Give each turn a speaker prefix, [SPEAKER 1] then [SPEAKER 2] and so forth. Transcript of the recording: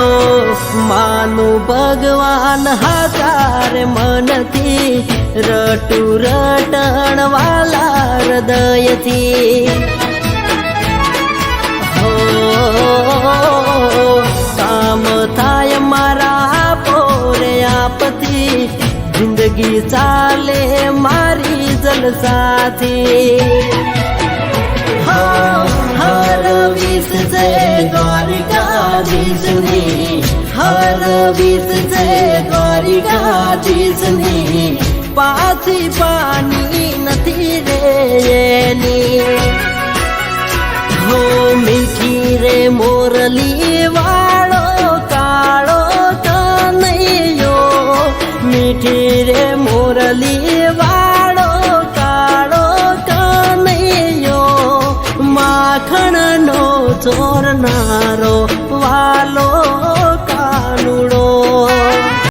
[SPEAKER 1] જાનું ભગવાન હાચાર મનથી રટુ રટણ વાલા હૃદયથી હો કામ થાય મારા પોરે આપતી જિંદગી ચાલે મારી જલસાથી હો હર વિસ જય દ્વારિકાધીશની હર વિસ જય દ્વારિકાધીશની પાછી પાની નથી રે એની હો મીઠી રે મોરલી વાળો કાળો કનૈયો મીઠી રે મોરલી વાળો કાળો કનૈયો માખણનો ચોરનારો